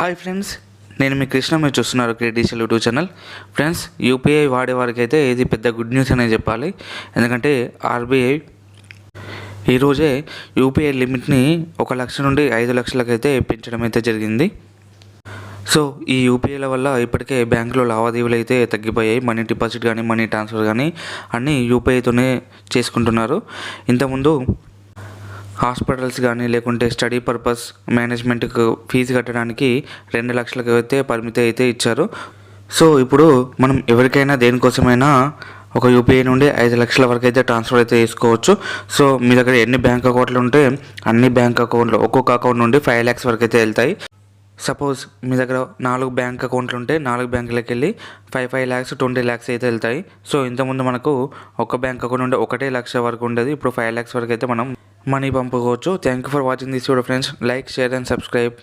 Hi friends నేను మీ కృష్ణ మీరు చూస్తున్నారు క్రియేటిషియల్ యూట్యూబ్ ఛానల్ ఫ్రెండ్స్ యూపీఐ వాడే వారికి అయితే ఇది పెద్ద గుడ్ న్యూస్ అనే చెప్పాలి. ఎందుకంటే ఆర్బీఐ ఈరోజే యూపీఐ లిమిట్ని ఒక లక్ష నుండి ఐదు లక్షలకైతే పెంచడం అయితే జరిగింది. సో ఈ యూపీఐల వల్ల ఇప్పటికే బ్యాంకులో లావాదేవీలు అయితే తగ్గిపోయాయి. మనీ డిపాజిట్ కానీ మనీ ట్రాన్స్ఫర్ కానీ అన్నీ యూపీఐతోనే చేసుకుంటున్నారు. ఇంతకుముందు హాస్పిటల్స్ కానీ లేకుంటే స్టడీ పర్పస్ మేనేజ్మెంట్కు ఫీజు కట్టడానికి రెండు లక్షలకు అయితే పరిమితి అయితే ఇచ్చారు. సో ఇప్పుడు మనం ఎవరికైనా దేనికోసమైనా ఒక యూపీఐ నుండి ఐదు లక్షల వరకు అయితే ట్రాన్స్ఫర్ అయితే చేసుకోవచ్చు. సో మీ దగ్గర ఎన్ని బ్యాంక్ అకౌంట్లు ఉంటే అన్ని బ్యాంక్ అకౌంట్లు ఒక్కొక్క అకౌంట్ నుండి ఫైవ్ ల్యాక్స్ వరకు అయితే వెళ్తాయి. సపోజ్ మీ దగ్గర నాలుగు బ్యాంక్ అకౌంట్లు ఉంటే నాలుగు బ్యాంకులకి వెళ్ళి five five lakhs twenty lakhs అయితే వెళ్తాయి. సో ఇంతకుముందు మనకు ఒక బ్యాంక్ అకౌంట్ ఉంటే ఒకటే లక్ష వరకు ఉండేది. ఇప్పుడు ఫైవ్ ల్యాక్స్ వరకు అయితే మనం మనీ పంపుకోవచ్చు. Thank you for watching this video friends like share and subscribe